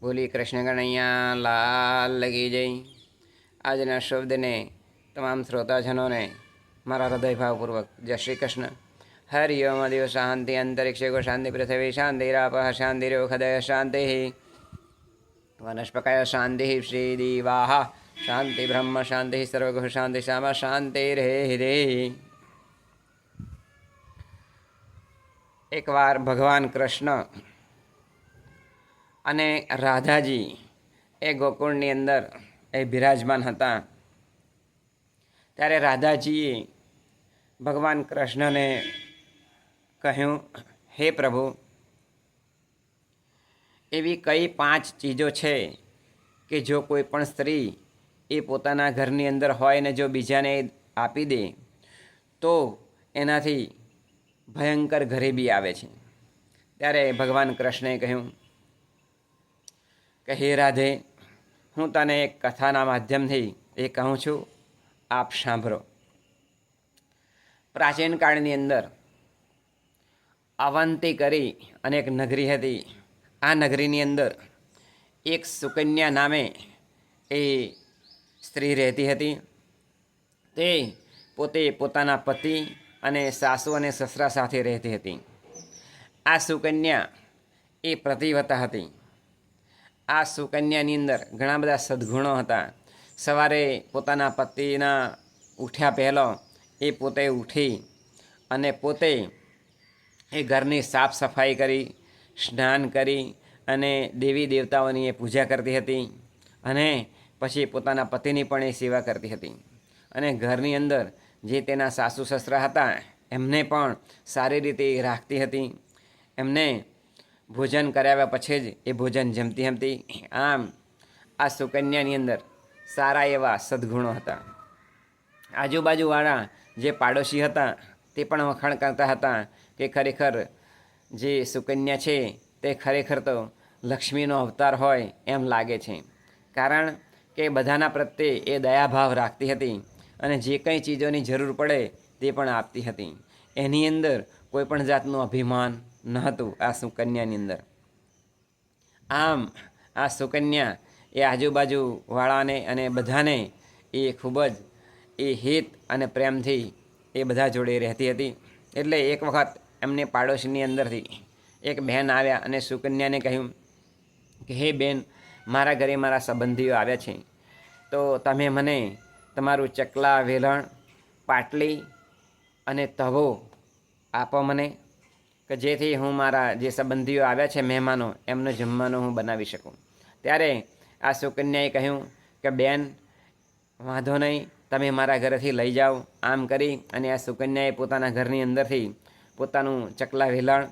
બોલી કૃષ્ણ ગણૈયા લાલ લગી જઈ. આજના શબ્દને તમામ શ્રોતાજનોને મારા હૃદયભાવપૂર્વક જય શ્રી કૃષ્ણ. હરિ ઓમ દેવ શાંતિ અંતરિક્ષે ગો શાંતિ પૃથ્વી શાંતિ રાપઃ શાંતિ વનસ્પકય શાંતિ શ્રી દીવાહ. શાંતિ બ્રહ્મ, શાંતિ સર્વગુહ, શાંતિ શ્યામ શાંતિ રે રે. એકવાર ભગવાન કૃષ્ણ અને રાધાજી એ ગોકુળની અંદર એ બિરાજમાન હતા. ત્યારે રાધાજીએ ભગવાન કૃષ્ણને કહ્યું, હે પ્રભુ, એવી કઈ પાંચ ચીજો છે કે જો કોઈ પણ સ્ત્રી એ પોતાના ઘરની અંદર હોય ને જો બીજાને આપી દે, તો એનાથી ભયંકર ગરીબી આવે છે. ત્યારે ભગવાન કૃષ્ણએ કહ્યું કે હે રાધે, હું તને એક કથાના માધ્યમથી એ કહું છું. આપ સાંભળો. પ્રાચીન કાળની અંદર અવંતી કરી અને એક નગરી હતી. આ નગરીની અંદર એક સુકન્યા નામે એ સ્ત્રી રહેતી હતી. તે પોતે પોતાના પતિ અને સાસુ અને સસરા સાથે રહેતી હતી. આ સુકન્યા એ પ્રતિવતા હતી. આ સુકન્યાની અંદર ઘણા બધા સદ્ગુણો હતા. સવારે પોતાના પતિના ઉઠ્યા પહેલો એ પોતે ઉઠી અને પોતે એ ઘરની સાફ સફાઈ કરી, સ્નાન કરી અને દેવી દેવતાઓની એ પૂજા કરતી હતી અને પછી પોતાના પતિની પણ એ સેવા કરતી હતી. અને ઘરની અંદર જે તેના સાસુ સસરા હતા એમને પણ સારી રીતે રાખતી હતી. એમને ભોજન કરાવ્યા પછી જ એ ભોજન જમતી જમતી આમ આ સુકન્યાની અંદર સારા એવા સદ્ગુણો હતા. આજુબાજુવાળા જે પાડોશી હતા, તે પણ વખાણ કરતા હતા કે ખરેખર જે સુકન્યા છે, તે ખરેખર તો લક્ષ્મીનો અવતાર હોય એમ લાગે છે. કારણ કે બધાના પ્રત્યે એ દયાભાવ રાખતી હતી અને જે કંઈ ચીજોની જરૂર પડે તે પણ આપતી હતી. એની અંદર કોઈપણ જાતનું અભિમાન ન હતું આ સુકન્યાની અંદર. આમ આ સુકન્યા એ આજુબાજુવાળાને અને બધાને એ ખૂબ જ એ હિત અને પ્રેમથી એ બધા જોડે રહેતી હતી. એટલે એક વખત એમને પાડોશીની અંદરથી એક બહેન આવ્યા અને સુકન્યાને કહ્યું કે, હે બેન, મારા ઘરે મારા સંબંધીઓ આવ્યા છે. તો તમે મને તમારું ચકલા વેલણ, પાટલી અને તવો આપો મને. કે જેથી હું મારા જે સંબંધીઓ આવ્યા છે, મહેમાનો, એમનો જમવાનું હું બનાવી શકું. ત્યારે આ સુકન્યાએ કહ્યું કે, બેન, વાંધો નહીં, તમે મારા ઘરેથી લઈ જાઓ, આમ કરી. અને આ સુકન્યાએ પોતાના ઘરની અંદરથી પોતાનું ચકલા વેલણ,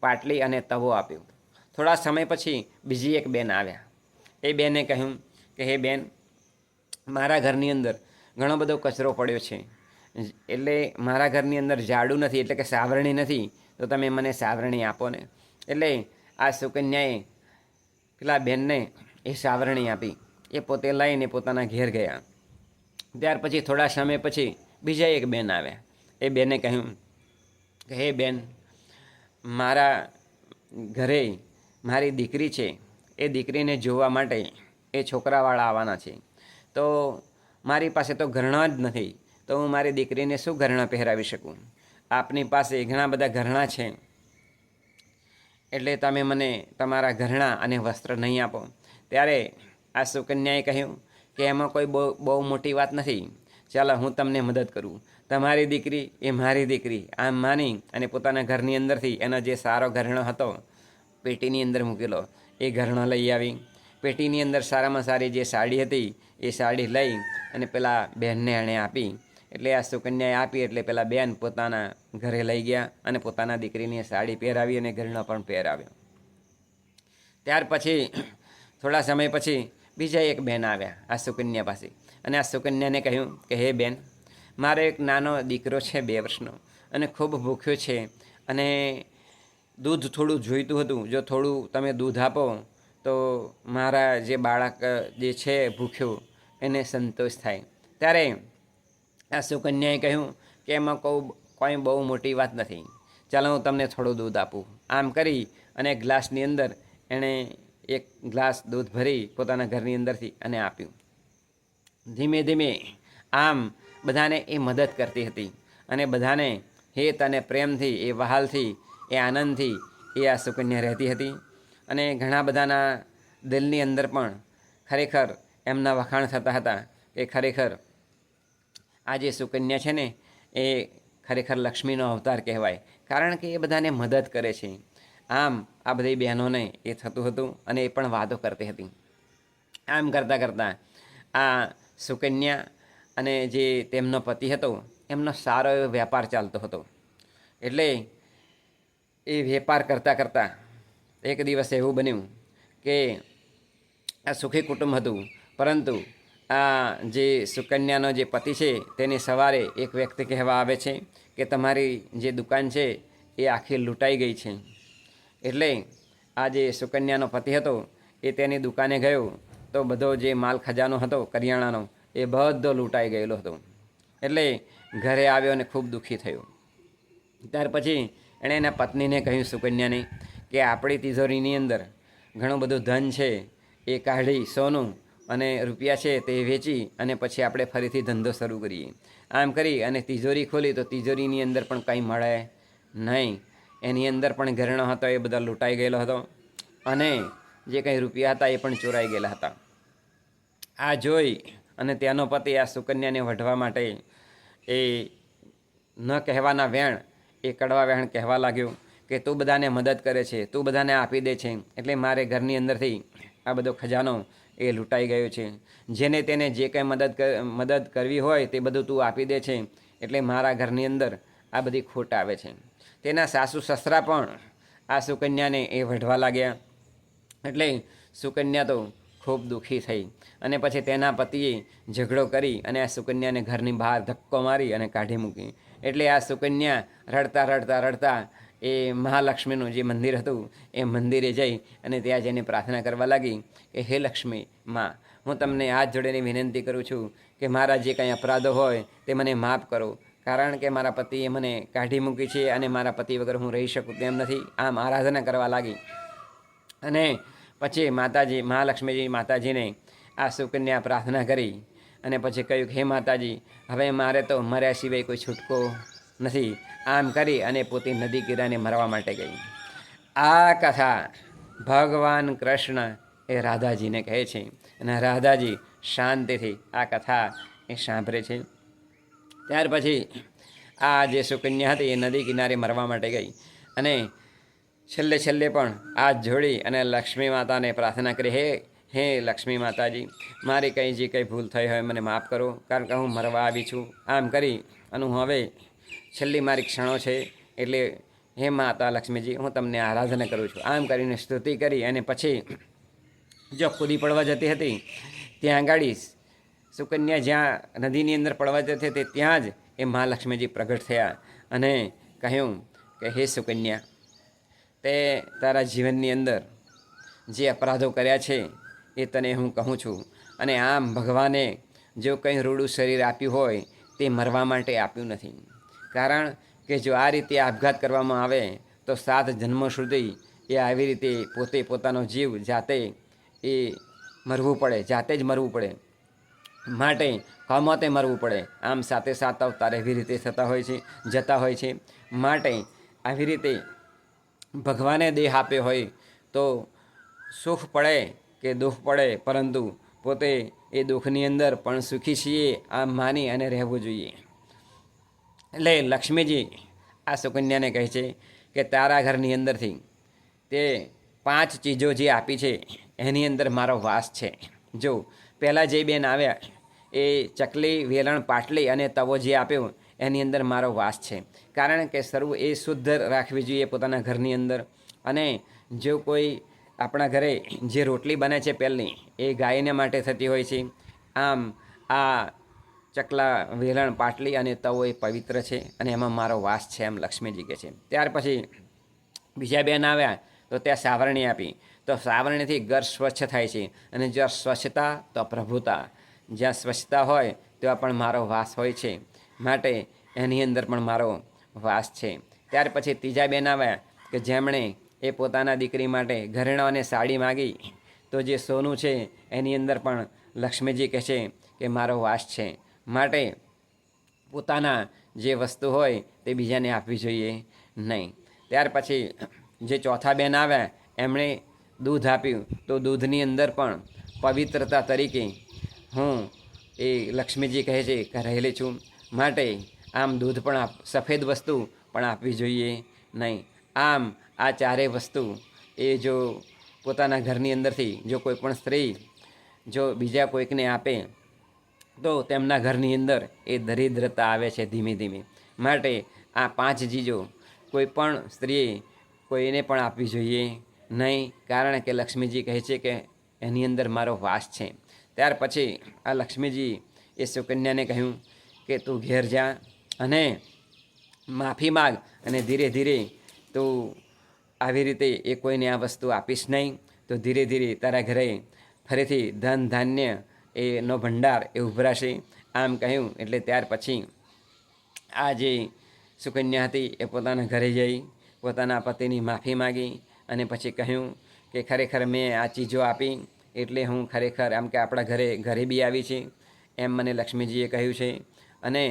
પાટલી અને તવો આપ્યો. થોડા સમય પછી બીજી એક બેન આવ્યા. એ બેને કહ્યું કે, હે બેન, મારા ઘરની અંદર ઘણો બધો કચરો પડ્યો છે. એટલે મારા ઘરની અંદર ઝાડુ નથી, એટલે કે સાવરણી નથી, તો તમે મને સાવરણી આપો ને. એટલે આ સુકન્યાએ પેલા બેનને એ સાવરણી આપી. એ પોતે લઈને પોતાના ઘેર ગયા. ત્યાર પછી થોડા સમય પછી બીજા એક બેન આવ્યા. એ બેને કહ્યું કે, હે બેન, મારા ઘરે મારી દીકરી છે. એ દીકરીને જોવા માટે એ છોકરાવાળા આવવાના છે. તો મારી પાસે તો ઘરણા જ નથી. તો હું મારી દીકરીને શું ઘરણા પહેરાવી શકું? આપની પાસે ઘણા બધા ઘરણા છે. એટલે તમે મને તમારા ઘરણા અને વસ્ત્ર નહીં આપો. ત્યારે આ સુકન્યાએ કહ્યું કે એમાં કોઈ બહુ બહુ મોટી વાત નથી. ચાલો, હું તમને મદદ કરું. તમારી દીકરી એ મારી દીકરી. આમ માની અને પોતાના ઘરની અંદરથી એનો જે સારો ઘરણો હતો, પેટીની અંદર મૂકેલો. એ ઘરણો લઈ આવી. પેટીની અંદર સારામાં સારી જે સાડી હતી, એ સાડી લઈ અને પેલા બહેનને એણે આપી. એટલે આ સુકન્યાએ આપી એટલે પેલા બેન પોતાના ઘરે લઈ ગયા અને પોતાના દીકરીને સાડી પહેરાવી અને ઘરણો પણ પહેરાવ્યો. ત્યાર પછી, થોડા સમય પછી બીજા એક બેન આવ્યા, આ સુકન્યા પાસે. અને આ સુકન્યાને કહ્યું કે, હે બેન, મારો એક નાનો દીકરો છે બે વર્ષનો અને ખૂબ ભૂખ્યો છે અને દૂધ થોડું જોઈતું હતું. જો થોડું તમે દૂધ આપો, તો મારા જે બાળક જે છે ભૂખ્યું, એને સંતોષ થાય. ત્યારે આ સુકન્યાએ કહ્યું કે એમાં કહું કોઈ બહુ મોટી વાત નથી. ચાલો હું તમને થોડું દૂધ આપું. આમ કરી અને ગ્લાસની અંદર એણે એક ગ્લાસ દૂધ ભરી પોતાના ઘરની અંદરથી અને આપ્યું. ધીમે ધીમે આમ બધાને એ મદદ કરતી હતી અને બધાને હેત અને પ્રેમથી, એ વહાલથી, એ આનંદથી એ આ સુકન્યા રહેતી હતી. અને ઘણા બધાના દિલની અંદર પણ ખરેખર એમના વખાણ થતા હતા કે ખરેખર આ જે સુકન્યા છે ને, એ ખરેખર લક્ષ્મીનો અવતાર કહેવાય. કારણ કે એ બધાને મદદ કરે છે. આમ આ બધી બહેનોને એ થતું હતું અને એ પણ વાતો કરતી હતી. આમ કરતાં કરતાં આ સુકન્યા અને જે તેમનો પતિ હતો, એમનો સારો એવો વેપાર ચાલતો હતો. એટલે એ વેપાર કરતાં કરતાં એક દિવસ એવું બન્યું કે આ સુખી કુટુંબ હતું, પરંતુ આ જે સુકન્યાનો જે પતિ છે, તેની સવારે એક વ્યક્તિ કહેવા આવે છે કે તમારી જે દુકાન છે, એ આખી લૂંટાઈ ગઈ છે. એટલે આ જે સુકન્યાનો પતિ હતો, એ તેની દુકાને ગયો, તો બધો જે માલ ખજાનો હતો, કરિયાણાનો, એ બધો લૂંટાઈ ગયેલો હતો. એટલે ઘરે આવ્યો અને ખૂબ દુઃખી થયો. ત્યાર પછી એણે એના પત્નીને કહ્યું સુકન્યાને કે આપણી તિજોરીની અંદર ઘણું બધું ધન છે, એ કાઢી સોનું અને રૂપિયા છે તે વેચી અને પછી આપણે ફરીથી ધંધો શરૂ કરીએ. આમ કરી અને તિજોરી ખોલી તો તિજોરીની અંદર પણ કંઈ મળે નહીં. એની અંદર પણ ઘરેણો હતો, એ બધા લૂંટાઈ ગયેલો હતો અને જે કંઈ રૂપિયા હતા એ પણ ચોરાઈ ગયેલા હતા. આ જોઈ અને ત્યાંનો પતિ આ સુકન્યાને વઢવા માટે એ ન કહેવાના વેણ, એ કડવા વેણ કહેવા લાગ્યો કે તું બધાને મદદ કરે છે, તું બધાને આપી દે છે. એટલે મારે ઘરની અંદરથી આ બધો ખજાનો એ લૂંટાઈ ગયું છે. જેને તેને જે કંઈ મદદ મદદ કરવી હોય તે બધું તું આપી દે છે. એટલે મારા ઘરની અંદર આ બધી ખોટ આવે છે. તેના સાસુ સસરા પણ આ સુકન્યાને એ વઢવા લાગ્યા. એટલે સુકન્યા તો ખૂબ દુઃખી થઈ. અને પછી તેના પતિએ ઝઘડો કરી અને આ સુકન્યાને ઘરની બહાર ધક્કો મારી અને કાઢી મૂકી. એટલે આ સુકન્યા રડતા રડતા રડતા એ મહાલક્ષ્મીનું જે મંદિર હતું, એ મંદિરે જઈ અને ત્યાં જઈને પ્રાર્થના કરવા લાગી કે, હે લક્ષ્મી માં, હું તમને હાથ જોડીને વિનંતી કરું છું કે મારા જે કંઈ અપરાધો હોય તે મને માફ કરો. કારણ કે મારા પતિએ મને કાઢી મૂકી છે અને મારા પતિ વગર હું રહી શકું તેમ નથી. આમ આરાધના કરવા લાગી. અને પછી માતાજી, મહાલક્ષ્મીજી માતાજીને આ સુકન્યા પ્રાર્થના કરી અને પછી કહ્યું કે, હે માતાજી, હવે મારે તો મર્યા સિવાય કોઈ છૂટકો નથી. આમ કરી અને પોતે નદી કિરાને મરવા માટે ગઈ. આ કથા ભગવાન કૃષ્ણ એ રાધાજીને કહે છે અને રાધાજી શાંતિથી આ કથા એ સાંભળે છે. ત્યાર પછી આ જે સુકન્યા હતી એ નદી કિનારે મરવા માટે ગઈ અને છેલ્લે છેલ્લે પણ હાથ જોડી અને લક્ષ્મી માતાને પ્રાર્થના કરી, હે હે લક્ષ્મી માતાજી, મારી કંઈ જે કંઈ ભૂલ થઈ હોય મને માફ કરો, કારણ કે હું મરવા આવી છું. આમ કરી અને હું હવે છેલ્લી મારી ક્ષણો છે, એટલે હે માતા લક્ષ્મીજી, હું તમને આરાધના કરું છું. આમ કરીને સ્તુતિ કરી અને પછી જો કૂદી પડવા જતી હતી, ત્યાં આગળ સુકન્યા જ્યાં નદીની અંદર પડવા જતી હતી, ત્યાં જ એ મહાલક્ષ્મીજી પ્રગટ થયા અને કહ્યું કે, હે સુકન્યા, તે તારા જીવનની અંદર જે અપરાધો કર્યા છે, એ તને હું કહું છું. અને આમ ભગવાને જો કંઈ રૂડું શરીર આપ્યું હોય, તે મરવા માટે આપ્યું નથી. કારણ કે જો આ રીતે આપઘાત કરવામાં આવે, તો સાત જન્મ સુધી એ આવી રીતે પોતે પોતાનો જીવ જાતે એ મરવું પડે, જાતે જ મરવું પડે. માટે કમતે મરવું પડે. આમ સાથે સાત અવતાર એવી રીતે થતા હોય છે, જતા હોય છે. માટે આવી રીતે ભગવાને દેહ આપ્યો હોય, તો સુખ પડે કે દુઃખ પડે, પરંતુ પોતે એ દુઃખની અંદર પણ સુખી છીએ, આમ માની અને રહેવું જોઈએ. એટલે લક્ષ્મીજી આ સુકન્યાને કહે છે કે તારા ઘરની અંદરથી તે પાંચ ચીજો જે આપી છે, એની અંદર મારો વાસ છે. જો, પહેલાં જે બેન આવ્યા, એ ચકલી, વેલણ, પાટલી અને તવો જે આપ્યો, એની અંદર મારો વાસ છે. કારણ કે સર્વ એ શુદ્ધ રાખવી જોઈએ પોતાના ઘરની અંદર. અને જો કોઈ આપણા ઘરે જે રોટલી બને છે પહેલી, એ ગાયને માટે થતી હોય છે. આમ આ ચકલા, વેલણ, પાટલી અને તવો એ પવિત્ર છે અને એમાં મારો વાસ છે એમ લક્ષ્મીજી કહે છે. ત્યાર પછી બીજા બેન આવ્યા તો ત્યાં સાવરણી આપી. તો સાવરણીથી ઘર સ્વચ્છ થાય છે અને જ્યાં સ્વચ્છતા, તો પ્રભુતા. જ્યાં સ્વચ્છતા હોય, ત્યાં પણ મારો વાસ હોય છે. માટે એની અંદર પણ મારો વાસ છે. ત્યાર પછી ત્રીજા બેન આવ્યા કે જેમણે એ પોતાના દીકરી માટે ઘરેણો અને સાડી માગી, તો જે સોનું છે એની અંદર પણ લક્ષ્મીજી કહે છે કે મારો વાસ છે. માટે પોતાના જે વસ્તુ હોય તે બીજાને આપવી જોઈએ નહીં. ત્યાર પછી જે ચોથા બેન આવ્યા એમણે દૂધ આપ્યું. તો દૂધની અંદર પણ પવિત્રતા તરીકે હું એ લક્ષ્મીજી કહે છે કે રહેલી છું. માટે આમ દૂધ પણ આપ, સફેદ વસ્તુ પણ આપવી જોઈએ નહીં. આમ આ ચારેય વસ્તુ એ જો પોતાના ઘરની અંદરથી જો કોઈ પણ સ્ત્રી જો બીજા કોઈકને આપે તો તેમના ઘરની અંદર એ દરિદ્રતા આવે છે ધીમે ધીમે. માટે આ પાંચ ચીજો કોઈ પણ સ્ત્રીએ કોઈને પણ આપવી જોઈએ નહીં, કારણ કે લક્ષ્મીજી કહે છે કે એની અંદર મારો વાસ છે. ત્યાર પછી આ લક્ષ્મીજી એ સુકન્યાને કહ્યું કે તું ઘેર જા અને માફી માગ અને ધીરે ધીરે તું આવી રીતે એ કોઈને આ વસ્તુ આપીશ નહીં. તો ધીરે ધીરે તારા ઘરે ફરીથી ધન ધાન્ય એનો ભંડાર એ ઉભરાશે. આમ કહ્યું, એટલે ત્યાર પછી આ જે સુકન્યા હતી એ પોતાના ઘરે જઈ, પોતાના પતિની માફી માગી અને પછી કહ્યું કે ખરેખર મેં આ ચીજો આપી એટલે હું ખરેખર આમ કે આપણા ઘરે ઘરે બી આવી છે, એમ મને લક્ષ્મીજીએ કહ્યું છે. અને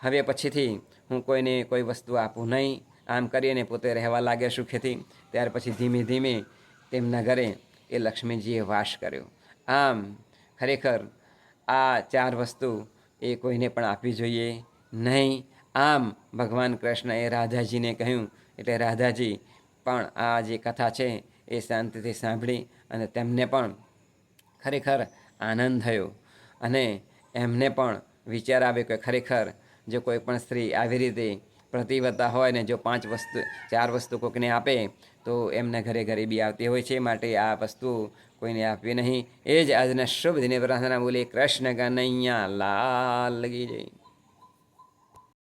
હવે પછીથી હું કોઈને કોઈ વસ્તુ આપું નહીં. આમ કરીને પોતે રહેવા લાગે સુખેથી. ત્યાર પછી ધીમે ધીમે તેમના ઘરે એ લક્ષ્મીજીએ વાસ કર્યો. આમ ખરેખર આ ચાર વસ્તુ એ કોઈને પણ આપવી જોઈએ નહીં. આમ ભગવાન કૃષ્ણએ રાધાજીને કહ્યું, એટલે રાધાજી, પણ આ જે કથા છે એ શાંતિથી સાંભળી અને તેમને પણ ખરેખર આનંદ થયો. અને એમને પણ વિચાર આવ્યો કે ખરેખર જો કોઈ પણ સ્ત્રી આવી રીતે પ્રતિવતા હોય ને જો પાંચ વસ્તુ, ચાર વસ્તુ કોઈકને આપે તો એમના ઘરે ગરીબી આવતી હોય છે માટે આ વસ્તુ કોઈને આપવી નહીં. એ જ આજના શુભ દિને પ્રાર્થના બોલી, કૃષ્ણ કનૈયા, લાલ લગી જઈ